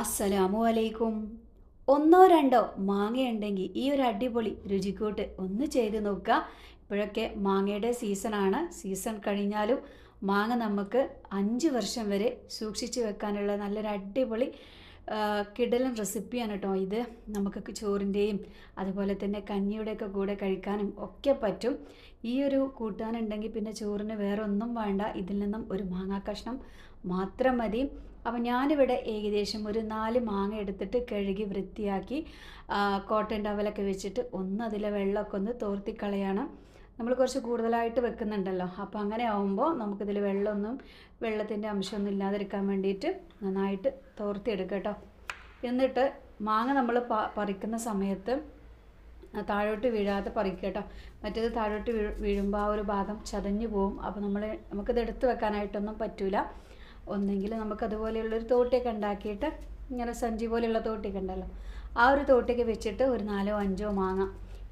അസ്സലാമു അലൈക്കും. ഒന്നോ രണ്ടോ മാങ്ങയുണ്ടെങ്കിൽ ഈ ഒരു അടിപൊളി രുചിക്കൂട്ട് ഒന്ന് ചെയ്ത് നോക്കുക. ഇപ്പോഴൊക്കെ മാങ്ങയുടെ സീസണാണ്. സീസൺ കഴിഞ്ഞാലും മാങ്ങ നമുക്ക് അഞ്ച് വർഷം വരെ സൂക്ഷിച്ചു വെക്കാനുള്ള നല്ലൊരു അടിപൊളി കിടലൻ റെസിപ്പിയാണ് കേട്ടോ ഇത്. നമുക്ക് ചോറിന്റെയും അതുപോലെ തന്നെ കഞ്ഞിയുടെയൊക്കെ കൂടെ കഴിക്കാനും ഒക്കെ പറ്റും. ഈ ഒരു കൂട്ടാനുണ്ടെങ്കിൽ പിന്നെ ചോറിന് വേറെ ഒന്നും വേണ്ട. ഇതിൽ നിന്നും ഒരു മാങ്ങാ കഷ്ണം മാത്രം മതി. അപ്പം ഞാനിവിടെ ഏകദേശം ഒരു നാല് മാങ്ങ എടുത്തിട്ട് കഴുകി വൃത്തിയാക്കി കോട്ടൺ ടവലൊക്കെ വെച്ചിട്ട് ഒന്ന് അതിലെ വെള്ളമൊക്കെ ഒന്ന് തോർത്തിക്കളയാണ്. നമ്മൾ കുറച്ച് കൂടുതലായിട്ട് വെക്കുന്നുണ്ടല്ലോ. അപ്പോൾ അങ്ങനെ ആവുമ്പോൾ നമുക്കിതിൽ വെള്ളമൊന്നും വെള്ളത്തിന്റെ അംശമൊന്നും ഇല്ലാതിരിക്കാൻ വേണ്ടിയിട്ട് നന്നായിട്ട് തോർത്തിയെടുക്കുക കേട്ടോ. എന്നിട്ട് മാങ്ങ നമ്മൾ പറിക്കുന്ന സമയത്ത് താഴോട്ട് വീഴാതെ പറിക്കുക കേട്ടോ. മറ്റേത് താഴോട്ട് വീഴ് വീഴുമ്പോൾ ആ ഒരു ഭാഗം ചതഞ്ഞു പോവും. അപ്പോൾ നമ്മൾ നമുക്കിത് എടുത്ത് വെക്കാനായിട്ടൊന്നും പറ്റൂല. ഒന്നെങ്കിൽ നമുക്കതുപോലെയുള്ളൊരു തോട്ടിയൊക്കെ ഉണ്ടാക്കിയിട്ട് ഇങ്ങനെ സഞ്ചി പോലെയുള്ള തോട്ടിയൊക്കെ ഉണ്ടല്ലോ. ആ ഒരു തോട്ടിയൊക്കെ വെച്ചിട്ട് ഒരു നാലോ അഞ്ചോ മാങ്ങ.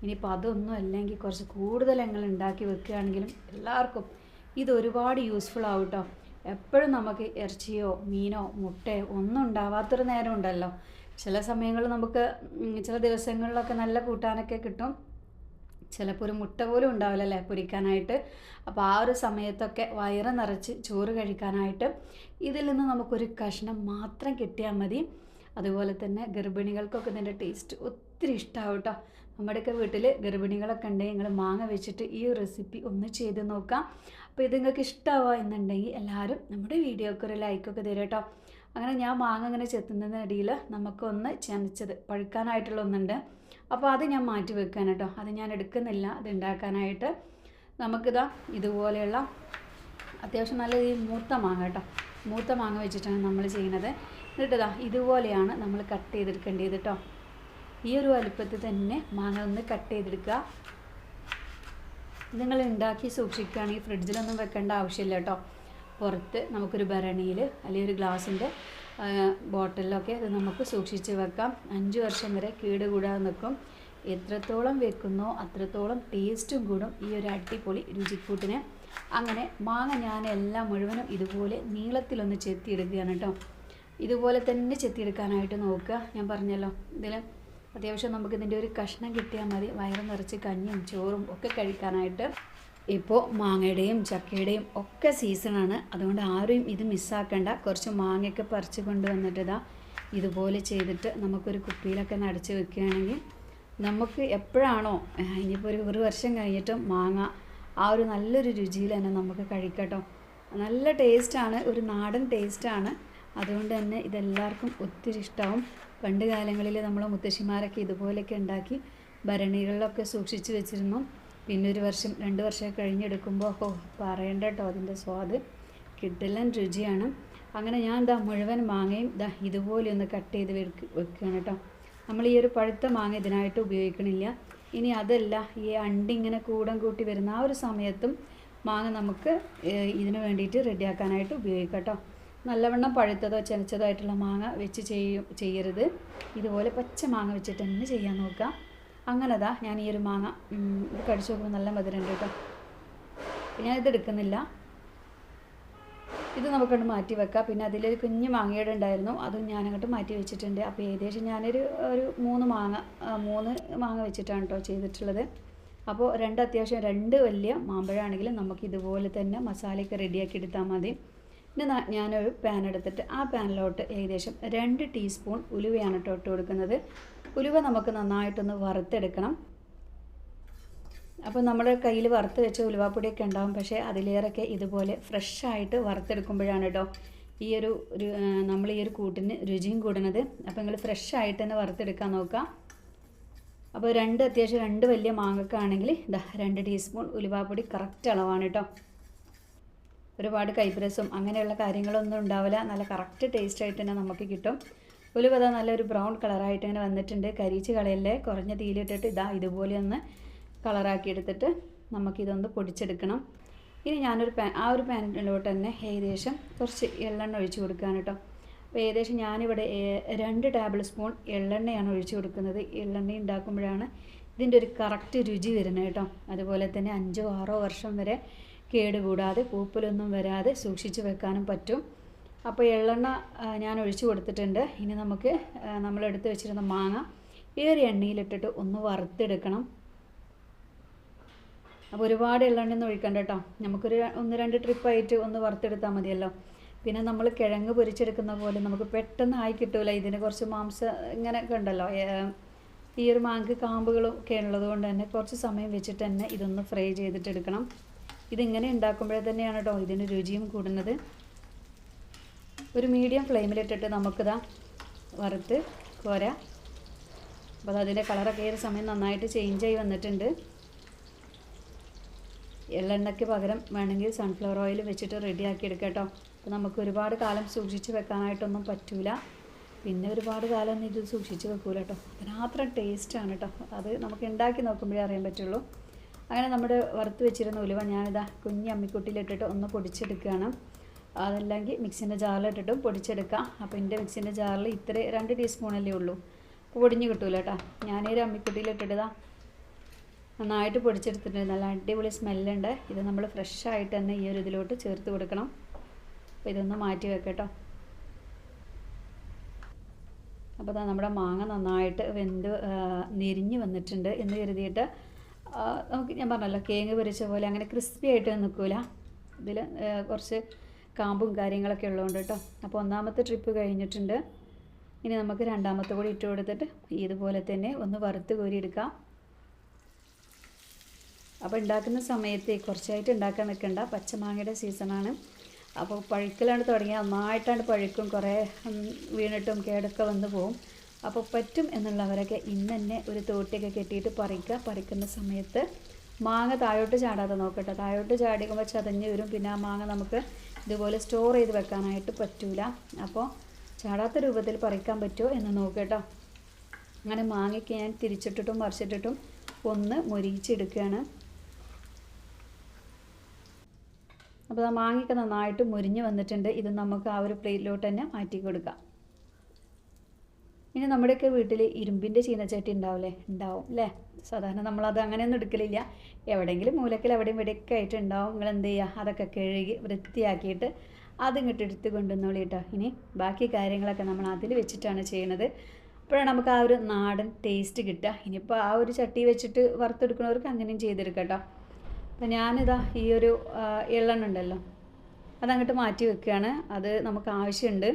ഇനിയിപ്പോൾ അതൊന്നും അല്ലെങ്കിൽ കുറച്ച് കൂടുതൽ ഞങ്ങൾ ഉണ്ടാക്കി വെക്കുകയാണെങ്കിലും എല്ലാവർക്കും ഇത് ഒരുപാട് യൂസ്ഫുൾ ആവും കേട്ടോ. എപ്പോഴും നമുക്ക് ഇറച്ചിയോ മീനോ മുട്ടയോ ഒന്നും ഉണ്ടാവാത്തൊരു നേരം ഉണ്ടല്ലോ ചില സമയങ്ങളിൽ നമുക്ക് ചില ദിവസങ്ങളിലൊക്കെ നല്ല കൂട്ടാനൊക്കെ കിട്ടും. ചിലപ്പോൾ ഒരു മുട്ട പോലും ഉണ്ടാവില്ലല്ലേ പൊരിക്കാനായിട്ട്. അപ്പോൾ ആ ഒരു സമയത്തൊക്കെ വയറ് നിറച്ച് ചോറ് കഴിക്കാനായിട്ട് ഇതിൽ നിന്ന് നമുക്കൊരു കഷ്ണം മാത്രം കിട്ടിയാൽ മതി. അതുപോലെ തന്നെ ഗർഭിണികൾക്കൊക്കെ ഇതിന്റെ ടേസ്റ്റ് ഒത്തിരി ഇഷ്ടമാവും കേട്ടോ. നമ്മുടെയൊക്കെ വീട്ടിൽ ഗർഭിണികളൊക്കെ ഉണ്ടെങ്കിൽ നിങ്ങൾ മാങ്ങ വെച്ചിട്ട് ഈ റെസിപ്പി ഒന്ന് ചെയ്ത് നോക്കാം. അപ്പോൾ ഇത് നിങ്ങൾക്ക് ഇഷ്ടമാവുക എന്നുണ്ടെങ്കിൽ എല്ലാവരും നമ്മുടെ വീഡിയോക്ക് ഒരു ലൈക്കൊക്കെ തരും കേട്ടോ. അങ്ങനെ ഞാൻ മാങ്ങ ഇങ്ങനെ ചെത്തുന്നതിനിടയിൽ നമുക്കൊന്ന് ചനച്ചത് പഴുക്കാനായിട്ടുള്ള ഒന്നുണ്ട്. അപ്പോൾ അത് ഞാൻ മാറ്റി വെക്കാൻ കേട്ടോ. അത് ഞാൻ എടുക്കുന്നില്ല. അത് ഉണ്ടാക്കാനായിട്ട് നമുക്കിതാ ഇതുപോലെയുള്ള അത്യാവശ്യം നല്ല ഈ മൂത്ത മാങ്ങ കേട്ടോ. മൂത്ത മാങ്ങ വെച്ചിട്ടാണ് നമ്മൾ ചെയ്യുന്നത്. എന്നിട്ടതാ ഇതാ ഇതുപോലെയാണ് നമ്മൾ കട്ട് ചെയ്തെടുക്കേണ്ടത് കേട്ടോ. ഈ ഒരു വലുപ്പത്തിൽ തന്നെ മാങ്ങ ഒന്ന് കട്ട് ചെയ്തെടുക്കുക. നിങ്ങൾ ഉണ്ടാക്കി സൂക്ഷിക്കുകയാണെങ്കിൽ ഫ്രിഡ്ജിലൊന്നും വെക്കേണ്ട ആവശ്യമില്ല കേട്ടോ. പുറത്ത് നമുക്കൊരു ഭരണിയിൽ അല്ലെങ്കിൽ ഒരു ഗ്ലാസിന്റെ ബോട്ടിലൊക്കെ അത് നമുക്ക് സൂക്ഷിച്ച് വെക്കാം. അഞ്ച് വർഷം വരെ കേട് കൂടാതെ നിൽക്കും. എത്രത്തോളം വെക്കുന്നോ അത്രത്തോളം ടേസ്റ്റും കൂടും. ഈ ഒരു അടിപൊളി രുചിക്കൂട്ടിന്. അങ്ങനെ മാങ്ങ ഞാൻ എല്ലാം മുഴുവനും ഇതുപോലെ നീളത്തിലൊന്ന് ചെത്തിയെടുക്കുകയാണ് കേട്ടോ. ഇതുപോലെ തന്നെ ചെത്തിയെടുക്കാനായിട്ട് നോക്കുക. ഞാൻ പറഞ്ഞല്ലോ ഇതിൽ അത്യാവശ്യം നമുക്ക് ഇതിന്റെ ഒരു കഷ്ണം കിട്ടിയാൽ മതി. വയറ് നിറച്ച് കഞ്ഞിയും ചോറും ഒക്കെ കഴിക്കാനായിട്ട് ഇപ്പോൾ മാങ്ങയുടെയും ചക്കയുടെയും ഒക്കെ സീസണാണ് അതുകൊണ്ട് ആരും ഇത് മിസ്സാക്കണ്ട കുറച്ച് മാങ്ങയൊക്കെ പറിച്ച് കൊണ്ടുവന്നിട്ട് ഇതാ ഇതുപോലെ ചെയ്തിട്ട് നമുക്കൊരു കുപ്പിയിലൊക്കെ നടച്ച് വെക്കുകയാണെങ്കിൽ നമുക്ക് എപ്പോഴാണോ ഇനിയിപ്പോൾ ഒരു ഒരു വർഷം കഴിഞ്ഞിട്ടും മാങ്ങ ആ ഒരു നല്ലൊരു രുചിയിൽ തന്നെ നമുക്ക് കഴിക്കട്ടോ നല്ല ടേസ്റ്റാണ് ഒരു നാടൻ ടേസ്റ്റാണ് അതുകൊണ്ട് തന്നെ ഇതെല്ലാവർക്കും ഒത്തിരി ഇഷ്ടമാവും പണ്ട് കാലങ്ങളിൽ നമ്മൾ മുത്തശ്ശിമാരൊക്കെ ഇതുപോലെയൊക്കെ ഉണ്ടാക്കി ഭരണികളിലൊക്കെ സൂക്ഷിച്ച് വെച്ചിരുന്നു. പിന്നെ ഒരു വർഷം രണ്ട് വർഷമൊക്കെ കഴിഞ്ഞെടുക്കുമ്പോൾ ഓ പറയണ്ട കേട്ടോ അതിന്റെ സ്വാദ്. കിട്ടലും രുചിയാണ്. അങ്ങനെ ഞാൻ ഇതാ മുഴുവൻ മാങ്ങയും ഇതാ ഇതുപോലെ ഒന്ന് കട്ട് ചെയ്ത് വെക്ക് വെക്കുകയാണ് കേട്ടോ. നമ്മൾ ഈ ഒരു പഴുത്ത മാങ്ങ ഇതിനായിട്ട് ഉപയോഗിക്കണില്ല. ഇനി അതല്ല ഈ അണ്ടി ഇങ്ങനെ കൂടം കൂട്ടി വരുന്ന ആ ഒരു സമയത്തും മാങ്ങ നമുക്ക് ഇതിന് വേണ്ടിയിട്ട് റെഡിയാക്കാനായിട്ട് ഉപയോഗിക്കാം കേട്ടോ. നല്ലവണ്ണം പഴുത്തതോ ചെനച്ചതോ ആയിട്ടുള്ള മാങ്ങ വെച്ച് ചെയ്യും ചെയ്യരുത്. ഇതുപോലെ പച്ച മാങ്ങ വെച്ചിട്ട് തന്നെ ചെയ്യാൻ നോക്കുക. അങ്ങനെതാ ഞാൻ ഈ ഒരു മാങ്ങ ഇത് കടിച്ചു നോക്കുമ്പോൾ നല്ല മധുരമുണ്ട് കേട്ടോ. ഞാനിത് എടുക്കുന്നില്ല. ഇത് നമുക്കങ്ങോട്ട് മാറ്റി വെക്കാം. പിന്നെ അതിലൊരു കുഞ്ഞ് മാങ്ങയുടെ ഉണ്ടായിരുന്നു. അതും ഞാനങ്ങോട്ട് മാറ്റി വെച്ചിട്ടുണ്ട്. അപ്പോൾ ഏകദേശം ഞാനൊരു ഒരു മൂന്ന് മാങ്ങ മൂന്ന് മാങ്ങ വെച്ചിട്ടാണ് കേട്ടോ ചെയ്തിട്ടുള്ളത്. അപ്പോൾ രണ്ട് അത്യാവശ്യം രണ്ട് വലിയ മാമ്പഴമാണെങ്കിലും നമുക്ക് ഇതുപോലെ തന്നെ മസാലയൊക്കെ റെഡിയാക്കി എടുത്താൽ മതി. പിന്നെ ഞാനൊരു പാൻ എടുത്തിട്ട് ആ പാനിലോട്ട് ഏകദേശം രണ്ട് ടീസ്പൂൺ ഉലുവയാണ് കേട്ടോ ഇട്ട് കൊടുക്കുന്നത്. ഉലുവ നമുക്ക് നന്നായിട്ടൊന്ന് വറുത്തെടുക്കണം. അപ്പോൾ നമ്മുടെ കയ്യിൽ വറുത്ത് വെച്ച ഉലുവാപ്പൊടിയൊക്കെ ഉണ്ടാവും. പക്ഷേ അതിലേറെയൊക്കെ ഇതുപോലെ ഫ്രഷായിട്ട് വറുത്തെടുക്കുമ്പോഴാണ് കേട്ടോ ഈ ഒരു ഒരു നമ്മൾ ഈ ഒരു കൂട്ടിന് രുചിയും കൂടുന്നത്. അപ്പോൾ നിങ്ങൾ ഫ്രഷായിട്ട് തന്നെ വറുത്തെടുക്കാൻ നോക്കുക. അപ്പോൾ രണ്ട് അത്യാവശ്യം രണ്ട് വലിയ മാങ്ങക്കാണെങ്കിൽ ഇതാ രണ്ട് ടീസ്പൂൺ ഉലുവാപ്പൊടി കറക്റ്റ് അളവാണ് കേട്ടോ ഒരുപാട് കൈപ്രസും അങ്ങനെയുള്ള കാര്യങ്ങളൊന്നും ഉണ്ടാവില്ല. നല്ല കറക്റ്റ് ടേസ്റ്റ് ആയിട്ട് തന്നെ നമുക്ക് കിട്ടും. ഉലുവത നല്ലൊരു ബ്രൗൺ കളറായിട്ട് ഇങ്ങനെ വന്നിട്ടുണ്ട്. കരിച്ച് കളയല്ലേ? കുറഞ്ഞ തീയിലിട്ടിട്ട് ഇതാ ഇതുപോലെ ഒന്ന് കളറാക്കി എടുത്തിട്ട് നമുക്കിതൊന്ന് പൊടിച്ചെടുക്കണം. ഇനി ഞാനൊരു പാൻ ആ ഒരു പാനിലോട്ട് തന്നെ ഏകദേശം കുറച്ച് എള്ളെണ്ണ ഒഴിച്ച് കൊടുക്കുകയാണ് കേട്ടോ. അപ്പോൾ ഏകദേശം ഞാനിവിടെ രണ്ട് ടേബിൾ സ്പൂൺ എള്ളെണ്ണയാണ് ഒഴിച്ച് കൊടുക്കുന്നത്. എള്ളെണ്ണ ഉണ്ടാക്കുമ്പോഴാണ് ഇതിന്റെ ഒരു കറക്റ്റ് രുചി വരുന്നത് കേട്ടോ. അതുപോലെ തന്നെ അഞ്ചോ ആറോ വർഷം വരെ കേടുകൂടാതെ പൂപ്പലൊന്നും വരാതെ സൂക്ഷിച്ച് വെക്കാനും പറ്റും. അപ്പോൾ എള്ളെണ്ണ ഞാൻ ഒഴിച്ചു കൊടുത്തിട്ടുണ്ട്. ഇനി നമുക്ക് നമ്മളെടുത്ത് വെച്ചിരുന്ന മാങ്ങ ഈ എണ്ണയിലിട്ടിട്ട് ഒന്ന് വറുത്തെടുക്കണം. അപ്പോൾ ഒരുപാട് എള്ളെണ്ണയൊന്നും ഒഴിക്കണ്ട കേട്ടോ. നമുക്കൊരു ഒന്ന് രണ്ട് ട്രിപ്പായിട്ട് ഒന്ന് വറുത്തെടുത്താൽ മതിയല്ലോ. പിന്നെ നമ്മൾ കിഴങ്ങ് പൊരിച്ചെടുക്കുന്ന പോലെ നമുക്ക് പെട്ടെന്ന് ആയി കിട്ടൂല. ഇതിന് കുറച്ച് മാംസം ഇങ്ങനെയൊക്കെ ഉണ്ടല്ലോ. ഈ ഒരു മാങ്ങക്ക് കാമ്പുകളും ഒക്കെ ഉള്ളത് കൊണ്ട് തന്നെ കുറച്ച് സമയം വെച്ചിട്ട് തന്നെ ഇതൊന്ന് ഫ്രൈ ചെയ്തിട്ടെടുക്കണം. ഇതിങ്ങനെ ഉണ്ടാക്കുമ്പോഴേ തന്നെയാണ് കേട്ടോ ഇതിന് രുചിയും കൂടുന്നത്. ഒരു മീഡിയം ഫ്ലെയിമിലിട്ടിട്ട് നമുക്കിതാ വറുത്ത് കോരാം. അപ്പോൾ അതിന്റെ കളറൊക്കെ ഏത് സമയം നന്നായിട്ട് ചേഞ്ച് ആയി വന്നിട്ടുണ്ട്. എള്ളെണ്ണയ്ക്ക് പകരം വേണമെങ്കിൽ സൺഫ്ലവർ ഓയിൽ വെച്ചിട്ട് റെഡിയാക്കി എടുക്കാം കേട്ടോ അപ്പോൾ നമുക്ക് ഒരുപാട് കാലം സൂക്ഷിച്ച് വെക്കാനായിട്ടൊന്നും പറ്റൂല. പിന്നെ ഒരുപാട് കാലം ഇത് സൂക്ഷിച്ച് വെക്കൂല കേട്ടോ അതിനാത്രം ടേസ്റ്റാണ് കേട്ടോ അത് നമുക്ക് ഉണ്ടാക്കി നോക്കുമ്പോഴേ അറിയാൻ പറ്റുള്ളൂ. അങ്ങനെ നമ്മുടെ വറുത്ത് വെച്ചിരുന്ന ഉലുവ ഞാനിതാ കുഞ്ഞി അമ്മിക്കുട്ടിയിലിട്ടിട്ട് ഒന്ന് പൊടിച്ചെടുക്കുകയാണ്. അതല്ലെങ്കിൽ മിക്സിന്റെ ജാറിലിട്ടിട്ടും പൊടിച്ചെടുക്കാം അപ്പോൾ എന്റെ മിക്സിന്റെ ജാറിൽ ഇത്ര രണ്ട് ടീസ്പൂണല്ലേ ഉള്ളൂ. പൊടിഞ്ഞ് കിട്ടൂല കേട്ടോ. ഞാനൊരു അമ്മിക്കുട്ടിയിലിട്ടിട്ടതാ നന്നായിട്ട് പൊടിച്ചെടുത്തിട്ടുണ്ട്. നല്ല അടിപൊളി സ്മെല്ലുണ്ട്. ഇത് നമ്മൾ ഫ്രഷ് ആയിട്ട് തന്നെ ഈ ഒരു ഇതിലോട്ട് ചേർത്ത് കൊടുക്കണം. അപ്പോൾ ഇതൊന്ന് മാറ്റി വെക്കട്ടോ അപ്പോൾ നമ്മുടെ മാങ്ങ നന്നായിട്ട് വെന്ത് നിരിഞ്ഞ് വന്നിട്ടുണ്ട് എന്ന് കരുതിയിട്ട് നമുക്ക് ഞാൻ പറഞ്ഞല്ലോ കേങ്ങ് പൊരിച്ച പോലെ അങ്ങനെ ക്രിസ്പി ആയിട്ട് നിൽക്കില്ല ഇതിൽ കുറച്ച് കാമ്പും കാര്യങ്ങളൊക്കെ ഉള്ളതുകൊണ്ട് കേട്ടോ. അപ്പോൾ ഒന്നാമത്തെ ട്രിപ്പ് കഴിഞ്ഞിട്ടുണ്ട്. ഇനി നമുക്ക് രണ്ടാമത്തെ കൂടി ഇട്ട് കൊടുത്തിട്ട് ഇതുപോലെ തന്നെ ഒന്ന് വറുത്ത് കോരിയെടുക്കാം അപ്പോൾ ഉണ്ടാക്കുന്ന സമയത്ത് കുറച്ചായിട്ട് ഉണ്ടാക്കാൻ നിൽക്കണ്ട. പച്ചമാങ്ങയുടെ സീസണാണ്. അപ്പോൾ പഴുക്കലാണ് തുടങ്ങിയാൽ നന്നായിട്ടാണ് പഴുക്കും. കുറേ വീണിട്ടും കേടൊക്കെ വന്ന് പോകും അപ്പോൾ പറ്റും എന്നുള്ളവരൊക്കെ ഇന്ന് തന്നെ ഒരു തോട്ടിയൊക്കെ കെട്ടിയിട്ട് പറിക്കുക. പറിക്കുന്ന സമയത്ത് മാങ്ങ താഴോട്ട് ചാടാതെ നോക്കട്ടെ. താഴോട്ട് ചാടിക്കുമ്പോൾ ചതഞ്ഞ് വരും. പിന്നെ ആ മാങ്ങ നമുക്ക് ഇതുപോലെ സ്റ്റോർ ചെയ്ത് വെക്കാനായിട്ട് പറ്റൂല. അപ്പോൾ ചാടാത്ത രൂപത്തിൽ പറിക്കാൻ പറ്റുമോ എന്ന് നോക്കട്ടോ. അങ്ങനെ മാങ്ങയ്ക്ക് ഞാൻ തിരിച്ചിട്ടിട്ടും മറിച്ചിട്ടിട്ടും ഒന്ന് മുരിച്ചെടുക്കുകയാണ് അപ്പോൾ ആ മാങ്ങയൊക്കെ നന്നായിട്ട് മുരിഞ്ഞ് വന്നിട്ടുണ്ട്. ഇത് നമുക്ക് ആ ഒരു പ്ലേറ്റിലോട്ട് തന്നെ മാറ്റി കൊടുക്കാം ഇനി നമ്മുടെയൊക്കെ വീട്ടിൽ ഇരുമ്പിന്റെ ചീനച്ചട്ടി ഉണ്ടാവില്ലേ ഉണ്ടാവും അല്ലേ സാധാരണ നമ്മളത് അങ്ങനെയൊന്നും എടുക്കലില്ല. എവിടെയെങ്കിലും മൂലക്കിൽ എവിടെയും ഇവിടെയൊക്കെ ആയിട്ട് ഉണ്ടാവും. നിങ്ങൾ എന്ത് ചെയ്യുക? അതൊക്കെ കഴുകി വൃത്തിയാക്കിയിട്ട് അതിങ്ങോട്ട് എടുത്ത് കൊണ്ടുവന്നോളി കേട്ടോ ഇനി ബാക്കി കാര്യങ്ങളൊക്കെ നമ്മൾ അതിൽ വെച്ചിട്ടാണ് ചെയ്യണത്. അപ്പോഴാണ് നമുക്ക് ആ ഒരു നാടൻ ടേസ്റ്റ് കിട്ടുക. ഇനിയിപ്പോൾ ആ ഒരു ചട്ടി വെച്ചിട്ട് വറുത്തെടുക്കുന്നവർക്ക് അങ്ങനെയും ചെയ്തെടുക്കാം കേട്ടോ അപ്പോൾ ഞാനിതാ ഈ ഒരു എള്ളെണ്ണ ഉണ്ടല്ലോ. അതങ്ങോട്ട് മാറ്റി വെക്കുകയാണ്. അത് നമുക്ക് ആവശ്യമുണ്ട്.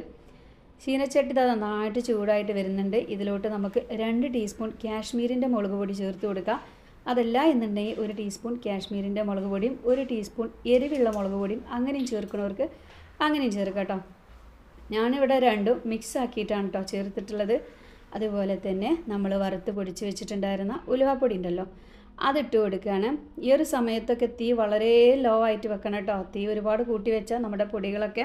ചീനച്ചട്ടി അത് നന്നായിട്ട് ചൂടായിട്ട് വരുന്നുണ്ട്. ഇതിലോട്ട് നമുക്ക് രണ്ട് ടീസ്പൂൺ കാശ്മീരിന്റെ മുളക് പൊടി ചേർത്ത് കൊടുക്കുക അതല്ല എന്നുണ്ടെങ്കിൽ ഒരു ടീസ്പൂൺ കാശ്മീരിന്റെ മുളക് പൊടിയും ഒരു ടീസ്പൂൺ എരിവുള്ള മുളക് പൊടിയും അങ്ങനെയും ചേർക്കുന്നവർക്ക് അങ്ങനെയും ചേർക്കാം കേട്ടോ. ഞാനിവിടെ രണ്ടും മിക്സ് ആക്കിയിട്ടാണ് കേട്ടോ ചേർത്തിട്ടുള്ളത്. അതുപോലെ തന്നെ നമ്മൾ വറുത്ത് പൊടിച്ച് വെച്ചിട്ടുണ്ടായിരുന്ന ഉലുവാപ്പൊടി ഉണ്ടല്ലോ അതിട്ട് കൊടുക്കുകയാണ്. ഈ ഒരു സമയത്തൊക്കെ തീ വളരെ ലോ ആയിട്ട് വെക്കണം കേട്ടോ. തീ ഒരുപാട് കൂട്ടി വെച്ചാൽ നമ്മുടെ പൊടികളൊക്കെ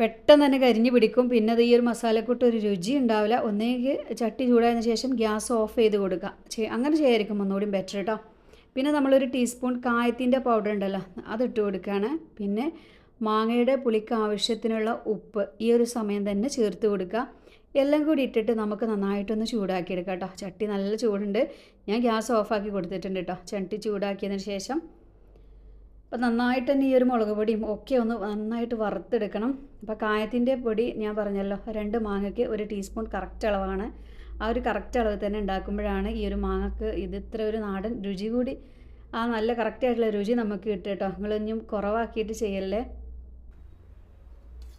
പെട്ടെന്ന് തന്നെ കരിഞ്ഞു പിടിക്കും. പിന്നെ അത് ഈ ഒരു മസാലക്കൂട്ട് ഒരു രുചി ഉണ്ടാവില്ല. ഒന്നേക്ക് ചട്ടി ചൂടായതിനു ശേഷം ഗ്യാസ് ഓഫ് ചെയ്ത് കൊടുക്കുക. അങ്ങനെ ചെയ്യായിരിക്കും ഒന്നുകൂടി ബെറ്റർ കേട്ടോ പിന്നെ നമ്മളൊരു ടീസ്പൂൺ കായത്തിന്റെ പൗഡർ ഉണ്ടല്ലോ അതിട്ട് കൊടുക്കുകയാണ്. പിന്നെ മാങ്ങയുടെ പുളിക്ക് ആവശ്യത്തിനുള്ള ഉപ്പ് ഈ ഒരു സമയം തന്നെ ചേർത്ത് കൊടുക്കുക. എല്ലാം കൂടി ഇട്ടിട്ട് നമുക്ക് നന്നായിട്ടൊന്ന് ചൂടാക്കിയെടുക്കാം കേട്ടോ ചട്ടി നല്ല ചൂടുണ്ട്. ഞാൻ ഗ്യാസ് ഓഫാക്കി കൊടുത്തിട്ടുണ്ട് കേട്ടോ ചട്ടി ചൂടാക്കിയതിന് ശേഷം. അപ്പോൾ നന്നായിട്ട് തന്നെ ഈ ഒരു മുളക് പൊടിയും ഒക്കെ ഒന്ന് നന്നായിട്ട് വറുത്തെടുക്കണം. അപ്പോൾ കായത്തിന്റെ പൊടി ഞാൻ പറഞ്ഞല്ലോ രണ്ട് മാങ്ങയ്ക്ക് ഒരു ടീസ്പൂൺ കറക്റ്റ് അളവാണ്. ആ ഒരു കറക്റ്റ് അളവ് തന്നെ ഉണ്ടാക്കുമ്പോഴാണ് ഈ ഒരു മാങ്ങക്ക് ഇത് ഇത്ര ഒരു നാടൻ രുചി കൂടി. ആ നല്ല കറക്റ്റ് ആയിട്ടുള്ള രുചി നമുക്ക് കിട്ടും കേട്ടോ നിങ്ങളിഞ്ഞും കുറവാക്കിയിട്ട് ചെയ്യല്ലേ?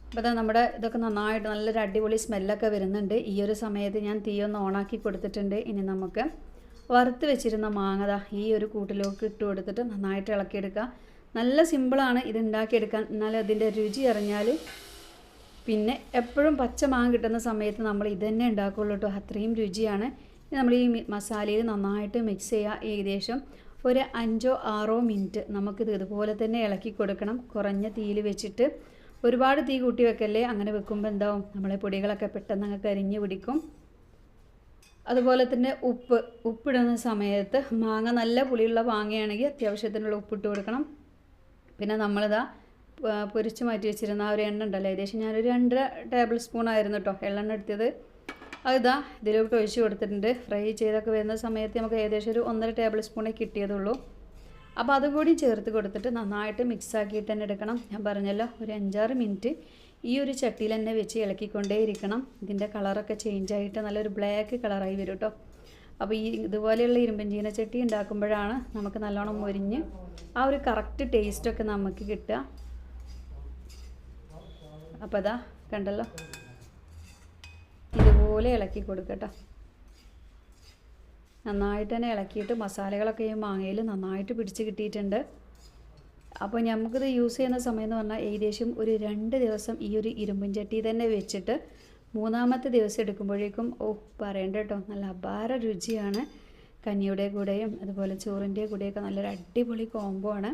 അപ്പോൾ അതാ നമ്മുടെ ഇതൊക്കെ നന്നായിട്ട് നല്ലൊരു അടിപൊളി സ്മെല്ലൊക്കെ വരുന്നുണ്ട്. ഈ ഒരു സമയത്ത് ഞാൻ തീ ഒന്ന് ഓണാക്കി കൊടുത്തിട്ടുണ്ട്. ഇനി നമുക്ക് വറുത്ത് വെച്ചിരുന്ന മാങ്ങത ഈ ഒരു കൂട്ടിലേക്ക് ഇട്ട് കൊടുത്തിട്ട് നന്നായിട്ട് ഇളക്കിയെടുക്കുക നല്ല സിമ്പിളാണ് ഇത് ഉണ്ടാക്കിയെടുക്കാൻ. എന്നാൽ അതിന്റെ രുചി അറിഞ്ഞാൽ പിന്നെ എപ്പോഴും പച്ച മാങ്ങ കിട്ടുന്ന സമയത്ത് നമ്മൾ ഇത് തന്നെ ഉണ്ടാക്കുള്ളൂ കേട്ടോ. അത്രയും രുചിയാണ്. നമ്മൾ ഈ മസാലയിൽ നന്നായിട്ട് മിക്സ് ചെയ്യുക. ഏകദേശം ഒരു അഞ്ചോ ആറോ മിനിറ്റ് നമുക്കിത് ഇതുപോലെ തന്നെ ഇളക്കി കൊടുക്കണം. കുറഞ്ഞ തീയിൽ വെച്ചിട്ട് ഒരുപാട് തീ കൂട്ടി വെക്കല്ലേ? അങ്ങനെ വെക്കുമ്പോൾ എന്താവും? നമ്മളെ പൊടികളൊക്കെ പെട്ടെന്ന് അങ്ങ് കരിഞ്ഞ് പിടിക്കും. അതുപോലെ തന്നെ ഉപ്പ് ഉപ്പിടുന്ന സമയത്ത് മാങ്ങ നല്ല പുളിയുള്ള മാങ്ങയാണെങ്കിൽ അത്യാവശ്യത്തിനുള്ള ഉപ്പിട്ട് കൊടുക്കണം. പിന്നെ നമ്മളിതാ പൊരിച്ച് മാറ്റി വെച്ചിരുന്ന ആ ഒരു എണ്ണ ഉണ്ടല്ലോ ഏകദേശം ഞാനൊരു രണ്ടര ടേബിൾ സ്പൂൺ ആയിരുന്നു കേട്ടോ എള്ളെണ്ണ എടുത്തത് അതിതാ ഇതിലോട്ട് ഒഴിച്ച് കൊടുത്തിട്ടുണ്ട്. ഫ്രൈ ചെയ്തൊക്കെ വരുന്ന സമയത്ത് നമുക്ക് ഏകദേശം ഒരു ഒന്നര ടേബിൾ സ്പൂണേ കിട്ടിയതുള്ളൂ. അപ്പോൾ അതുകൂടി ചേർത്ത് കൊടുത്തിട്ട് നന്നായിട്ട് മിക്സ് ആക്കിയിട്ട് തന്നെ എടുക്കണം. ഞാൻ പറഞ്ഞല്ലോ ഒരു അഞ്ചാറ് മിനിറ്റ് ഈ ഒരു ചട്ടിയിൽ തന്നെ വെച്ച് ഇളക്കിക്കൊണ്ടേ ഇരിക്കണം. ഇതിന്റെ കളറൊക്കെ ചേഞ്ച് ആയിട്ട് നല്ലൊരു ബ്ലാക്ക് കളറായി വരും കേട്ടോ അപ്പോൾ ഈ ഇതുപോലെയുള്ള ഇരുമ്പൻ ചട്ടി ഉണ്ടാക്കുമ്പോഴാണ് നമുക്ക് നല്ലോണം മൊരിഞ്ഞ് ആ ഒരു കറക്റ്റ് ടേസ്റ്റൊക്കെ നമുക്ക് കിട്ടുക. അപ്പോൾ അതാ കണ്ടല്ലോ? ഇതുപോലെ ഇളക്കി കൊടുക്കട്ടോ. നന്നായിട്ട് തന്നെ ഇളക്കിയിട്ട് മസാലകളൊക്കെ ഈ മാങ്ങയിൽ നന്നായിട്ട് പിടിച്ച് കിട്ടിയിട്ടുണ്ട്. അപ്പോൾ നമുക്കിത് യൂസ് ചെയ്യുന്ന സമയം എന്ന് പറഞ്ഞാൽ ഏകദേശം ഒരു രണ്ട് ദിവസം ഈ ഒരു ഇരുമ്പും ചട്ടി തന്നെ വെച്ചിട്ട് മൂന്നാമത്തെ ദിവസം എടുക്കുമ്പോഴേക്കും ഓ പറയണ്ട കേട്ടോ. നല്ല അപാര രുചിയാണ്. കഞ്ഞിയുടെ കൂടെയും അതുപോലെ ചോറിന്റെ കൂടെയൊക്കെ നല്ലൊരു അടിപൊളി കോംബോ ആണ്.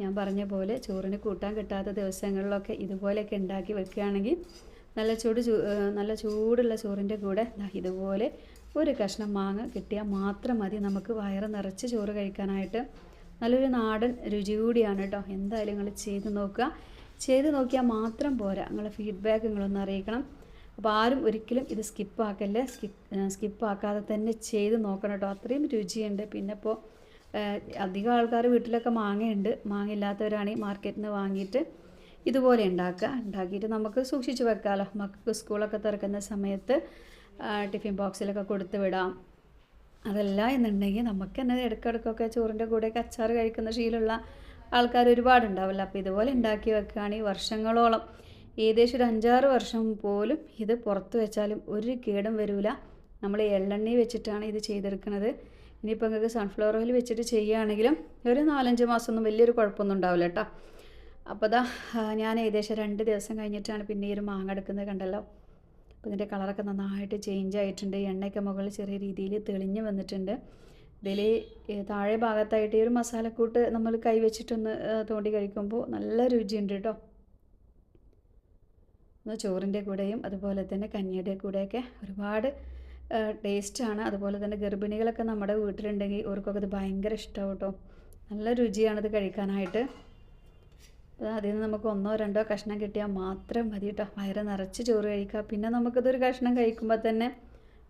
ഞാൻ പറഞ്ഞ പോലെ ചോറിന് കൂട്ടാൻ കിട്ടാത്ത ദിവസങ്ങളിലൊക്കെ ഇതുപോലെയൊക്കെ ഉണ്ടാക്കി വെക്കുകയാണെങ്കിൽ നല്ല ചൂട് നല്ല ചൂടുള്ള ചോറിന്റെ കൂടെ ഇതുപോലെ ഒരു കഷ്ണം മാങ്ങ കിട്ടിയാൽ മാത്രം മതി. നമുക്ക് വയറ് നിറച്ച് ചോറ് കഴിക്കാനായിട്ട്. നല്ലൊരു നാടൻ രുചി കൂടിയാണ് കേട്ടോ. എന്തായാലും നിങ്ങൾ ചെയ്ത് നോക്കുക. ചെയ്ത് നോക്കിയാൽ മാത്രം പോരാ. നിങ്ങളെ ഫീഡ്ബാക്ക് നിങ്ങളൊന്ന് അറിയിക്കണം. അപ്പോൾ ആരും ഒരിക്കലും ഇത് സ്കിപ്പ് ആക്കല്ലേ. സ്കിപ്പ് സ്കിപ്പ് ആക്കാതെ തന്നെ ചെയ്ത് നോക്കണം കേട്ടോ. അത്രയും രുചിയുണ്ട്. പിന്നെ ഇപ്പോൾ അധികം ആൾക്കാർ വീട്ടിലൊക്കെ മാങ്ങയുണ്ട്. മാങ്ങ ഇല്ലാത്തവരാണെങ്കിൽ മാർക്കറ്റിൽ നിന്ന് വാങ്ങിയിട്ട് ഇതുപോലെ ഉണ്ടാക്കുക. ഉണ്ടാക്കിയിട്ട് നമുക്ക് സൂക്ഷിച്ച് വെക്കാമല്ലോ മക്കൾക്ക് സ്കൂളൊക്കെ തുറക്കുന്ന സമയത്ത് ടിഫിൻ ബോക്സിലൊക്കെ കൊടുത്ത് വിടാം. അതല്ല എന്നുണ്ടെങ്കിൽ നമുക്ക് തന്നെ ഇടയ്ക്കിടയ്ക്കൊക്കെ ചോറിന്റെ കൂടെയൊക്കെ അച്ചാർ കഴിക്കുന്ന ശീലമുള്ള ആൾക്കാർ ഒരുപാടുണ്ടാവില്ല. അപ്പോൾ ഇതുപോലെ ഉണ്ടാക്കി വെക്കുകയാണെങ്കിൽ വർഷങ്ങളോളം ഏകദേശം ഒരു അഞ്ചാറ് വർഷം പോലും ഇത് പുറത്ത് വെച്ചാലും ഒരു കേടും വരില്ല നമ്മൾ എള്ളെണ്ണ വെച്ചിട്ടാണ് ഇത് ചെയ്തെടുക്കുന്നത്. ഇനിയിപ്പോൾ നിങ്ങൾക്ക് സൺഫ്ലവർ ഓയിൽ വെച്ചിട്ട് ചെയ്യുകയാണെങ്കിലും ഒരു നാലഞ്ച് മാസമൊന്നും വലിയൊരു കുഴപ്പമൊന്നും ഉണ്ടാവില്ല കേട്ടോ. അപ്പോൾ ആ, ഞാൻ ഏകദേശം രണ്ട് ദിവസം കഴിഞ്ഞിട്ടാണ് പിന്നെ ഈ ഒരു മാങ്ങ എടുക്കുന്നത് കണ്ടല്ലോ. അപ്പോൾ ഇതിന്റെ കളറൊക്കെ നന്നായിട്ട് ചേഞ്ച് ആയിട്ടുണ്ട്. എണ്ണയൊക്കെ മുകളിൽ ചെറിയ രീതിയിൽ തെളിഞ്ഞ് വന്നിട്ടുണ്ട്. ഇതിൽ താഴെ ഭാഗത്തായിട്ട് ഈ ഒരു മസാലക്കൂട്ട് നമ്മൾ കൈ വെച്ചിട്ടൊന്ന് ആ, തോണ്ടി കഴിക്കുമ്പോൾ നല്ല രുചിയുണ്ട് കേട്ടോ. ഒന്ന് ചോറിന്റെ കൂടെയും അതുപോലെ തന്നെ കഞ്ഞിയുടെ കൂടെയൊക്കെ ഒരുപാട് ടേസ്റ്റാണ് അതുപോലെ തന്നെ ഗർഭിണികളൊക്കെ നമ്മുടെ വീട്ടിലുണ്ടെങ്കിൽ അവർക്കൊക്കെ ഇത് ഭയങ്കര ഇഷ്ടമാവും കേട്ടോ. നല്ല രുചിയാണിത് കഴിക്കാനായിട്ട്. അതിൽ നിന്ന് നമുക്ക് ഒന്നോ രണ്ടോ കഷ്ണം കിട്ടിയാൽ മാത്രം മതി കേട്ടോ. വയറ് നിറച്ച് ചോറ് കഴിക്കുക. പിന്നെ നമുക്കതൊരു കഷ്ണം കഴിക്കുമ്പോൾ തന്നെ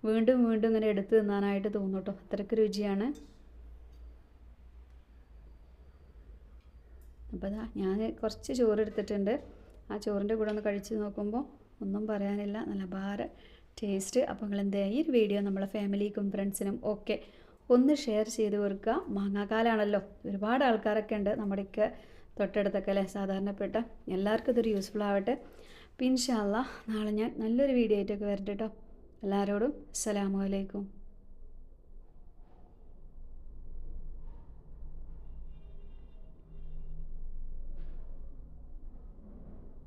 വീണ്ടും വീണ്ടും ഇങ്ങനെ എടുത്ത് തിന്നാനായിട്ട് തോന്നും കേട്ടോ. അത്രയ്ക്ക് രുചിയാണ്. അപ്പോൾ ഞാൻ കുറച്ച് ചോറ് എടുത്തിട്ടുണ്ട്. ആ ചോറിന്റെ കൂടെ ഒന്ന് കഴിച്ച് നോക്കുമ്പോൾ ഒന്നും പറയാനില്ല. നല്ല ഭാര ടേസ്റ്റ്. അപ്പോൾ നിങ്ങൾ എന്തായാലും ഈ ഒരു വീഡിയോ നമ്മളെ ഫാമിലിക്കും ഫ്രണ്ട്സിനും ഒക്കെ ഒന്ന് ഷെയർ ചെയ്ത് കൊടുക്കുക. മാങ്ങാക്കാലാണല്ലോ ഒരുപാട് ആൾക്കാരൊക്കെ ഉണ്ട് നമ്മുടെയൊക്കെ തൊട്ടടുത്തൊക്കെ അല്ലേ? സാധാരണപ്പെട്ട എല്ലാവർക്കും ഇതൊരു യൂസ്ഫുൾ ആവട്ടെ. പിൻഷാല്ല നാളെ ഞാൻ നല്ലൊരു വീഡിയോ ആയിട്ടൊക്കെ വരട്ടെ കേട്ടോ എല്ലാവരോടും അസ്സലാമു അലൈക്കും.